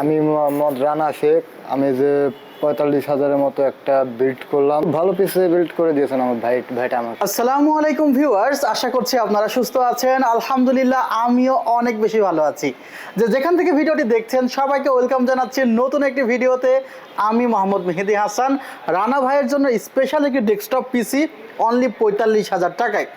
আমি মোহাম্মদ রানা শেখ। আমি যে পঁয়তাল্লিশ হাজারের মতো একটা বিল্ড করলাম। ভালো পিসে বিল্ড করে দিয়েছেন আমার ভাই, ভাইটা আমাকে আসসালামু আলাইকুম ভিউয়ার্স আশা করছি আপনারা সুস্থ আছেন। আলহামদুলিল্লাহ, আমিও অনেক বেশি ভালো আছি। যে যেখান থেকে ভিডিওটি দেখছেন, সবাইকে ওয়েলকাম জানাচ্ছি নতুন একটি ভিডিওতে। আমি মোহাম্মদ মেহেদি হাসান। রানা ভাইয়ের জন্য স্পেশাল একটি ডেস্কটপ পিসি অনলি পঁয়তাল্লিশ হাজার টাকায়।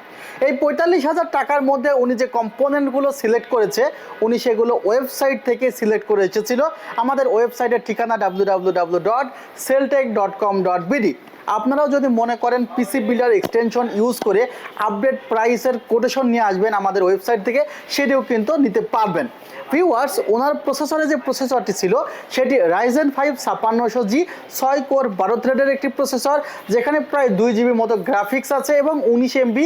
এই পঁয়তাল্লিশ হাজার টাকার মধ্যে উনি যে কম্পোনেন্টগুলো সিলেক্ট করেছে, উনি সেগুলো ওয়েবসাইট থেকে সিলেক্ট করে এসেছিল। আমাদের ওয়েবসাইটের ঠিকানা W W W dot Celtech dot com dot BD আপনারাও যদি মনে করেন পিসি বিল্ডার এক্সটেনশন ইউজ করে আপডেট প্রাইসের কোটেশন নিয়ে আসবেন আমাদের ওয়েবসাইট থেকে, সেটিও কিন্তু নিতে পারবেন। ভিউয়ার্স ওনার প্রসেসরে যে প্রসেসরটি ছিল, সেটি রাইজেন ফাইভ ছাপ্পান্নশো জি ছয় কোর বারো থ্রেডের একটি প্রসেসর যেখানে প্রায় দুই জিবি মতো গ্রাফিক্স আছে এবং উনিশ এমবি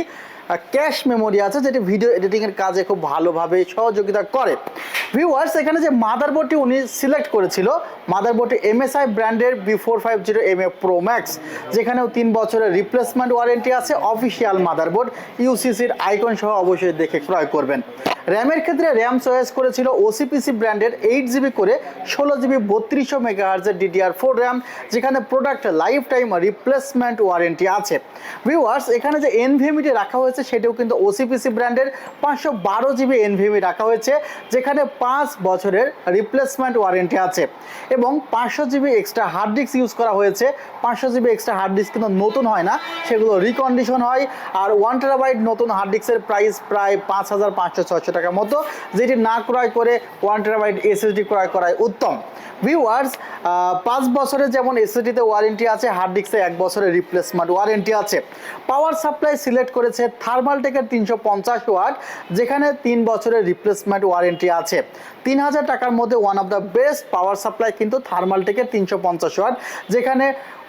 ক্যাশ মেমোরি আছে, যেটি ভিডিও এডিটিংয়ের কাজে খুব ভালোভাবে সহযোগিতা করে। ভিউয়ার্স এখানে যে মাদারবোর্ডটি উনি সিলেক্ট করেছিল মাদারবোর্ডটি এমএসআই ব্র্যান্ডের B four five zero M A pro max যেখানেও তিন বছরের রিপ্লেসমেন্ট ওয়ারেন্টি আছে অফিসিয়াল মাদারবোর্ড ইউসিসির আইকন সহ অবশ্যই দেখে ক্রয় করবেন। র্যামের ক্ষেত্রে র্যাম চয়েস করেছিল ওসিপিসি ব্র্যান্ডের এইট জিবি করে ষোলো জিবি বত্রিশশো মেগাহার্জের ডিডিআর ফোর র্যাম যেখানে product life time replacement warranty আছে। ভিউয়ার্স এখানে যে এনভিএমিটি রাখা হয়েছে, সেটিও কিন্তু ওসিপিসি ব্র্যান্ডের পাঁচশো বারো জিবি এনভিএমি রাখা হয়েছে, যেখানে পাঁচ বছরের রিপ্লেসমেন্ট ওয়ারেন্টি আছে। এবং পাঁচশো GB extra hard disk use করা হয়েছে। পাঁচশো জিবি এক্সট্রা হার্ড ডিস্ক কিন্তু নতুন হয় না, সেগুলো রিকন্ডিশন হয়। আর ওয়ান টেরাবাইট নতুন হার্ড ডিস্কের প্রাইস প্রায় পাঁচ হাজার পাঁচশো, ছয়শো টাকার মতো, যেটি না ক্রয় করে ওয়ান টেরাবাইট এসএসডি ক্রয় করাই উত্তম। ভিউয়ার্স পাঁচ বছরের যেমন এসএসডিতে ওয়ারেন্টি আছে হার্ড ডিস্কে এক বছরের রিপ্লেসমেন্ট ওয়ারেন্টি আছে। পাওয়ার সাপ্লাই সিলেক্ট করেছে থার্মাল থার্মালটেকের তিনশো পঞ্চাশ ওয়াট যেখানে তিন বছরের রিপ্লেসমেন্ট ওয়ারেন্টি আছে। তিন হাজার টাকার মধ্যে one of the best power supply কিন্তু থার্মাল থার্মালটেকের তিনশো পঞ্চাশ ওয়াট যেখানে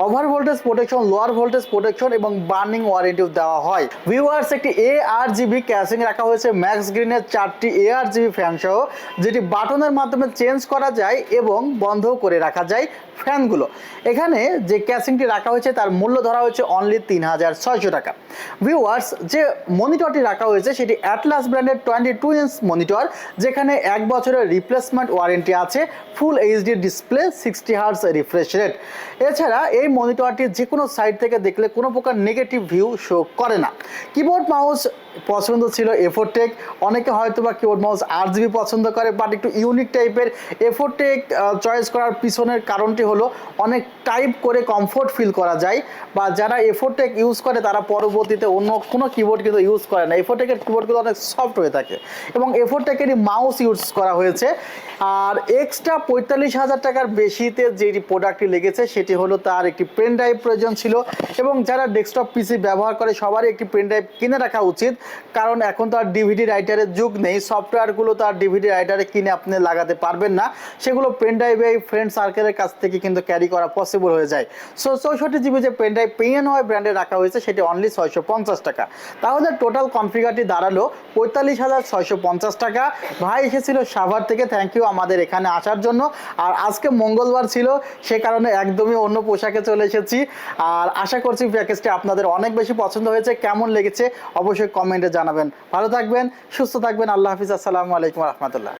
over voltage protection lower voltage protection এবং বার্নিং ওয়ারেন্টিও দেওয়া হয়। ভিউয়ার্স একটি এ আর জিবি ক্যাশিং রাখা হয়েছে ম্যাক্স গ্রিনের চারটি এআর জিবি ফ্যান সহ যেটি বাটনের মাধ্যমে চেঞ্জ করা যায় এবং বন্ধ করে রাখা যায় ফ্যানগুলো এখানে যে ক্যাসিংটি রাখা হয়েছে, তার মূল্য ধরা হয়েছে অনলি তিন হাজার ছয়শো টাকা। ভিউয়ার্স যে মনিটরটি রাখা হয়েছে, সেটি অ্যাটলাস ব্র্যান্ডের টোয়েন্টি টু ইঞ্চ মনিটর যেখানে এক বছরের রিপ্লেসমেন্ট ওয়ারেন্টি আছে full HD display sixty hertz refresh rate এছাড়া এই মনিটরটি যে কোনো সাইড থেকে দেখলে কোনো প্রকার নেগেটিভ ভিউ শো করে না। কিবোর্ড মাউস পছন্দ ছিল এফোরটেক অনেকে হয়তো বা কিবোর্ড মাউস আট জিবি পছন্দ করে বাট একটু ইউনিক টাইপের এফোরটেক চয়েস করার পিছনের কারণটি হলো, অনেক টাইপ করে কমফোর্ট ফিল করা যায়, বা যারা এফোরটেক ইউজ করে, তারা পরবর্তীতে অন্য কোনো কিবোর্ড কিন্তু ইউজ করে না। এফোর এফোরটেকের কিবোর্ডগুলো অনেক সফট হয়ে থাকে। এবং এফোরটেকেরই মাউস ইউজ করা হয়েছে। আর এক্সট্রা পঁয়তাল্লিশ হাজার টাকার বেশিতে যে প্রোডাক্টটি লেগেছে, সেটি হলো তার একটি পেন ড্রাইভ প্রয়োজন ছিল। এবং যারা ডেস্কটপ পিসি ব্যবহার করে, সবারই একটি পেন ড্রাইভ কিনে রাখা উচিত। কারণ এখন তো আর ডিভিডি রাইটারের যুগ নেই। সফটওয়্যারগুলো তো আর ডিভিডি রাইটারে কিনে আপনি লাগাতে পারবেন না। সেগুলো পেন ড্রাইভে ফ্রেন্ড সার্কেলের কাছ থেকে কিন্তু ক্যারি করা পসিবল হয়ে যায়। সো চৌষট্টি জিবি যে পেন ড্রাইভ পেন হয় ব্র্যান্ডে রাখা হয়েছে, সেটি অনলি ছয়শো পঞ্চাশ টাকা। তাহলে টোটাল কনফিগারটি দাঁড়াল পঁয়তাল্লিশ হাজার ছয়শো পঞ্চাশ টাকা। ভাই, এসেছিল সাভার থেকে। থ্যাংক ইউ আমাদের এখানে আসার জন্য। আর আজকে মঙ্গলবার ছিল, সে কারণে একদমই অন্য পোশাকে চলে এসেছি। আর আশা করছি প্যাকেজটি আপনাদের অনেক বেশি পছন্দ হয়েছে। কেমন লেগেছে অবশ্যই কমেন্টে জানাবেন। ভালো থাকবেন, সুস্থ থাকবেন। আল্লাহ হাফিজ। আসসালামু আলাইকুম রহমতুল্লাহ।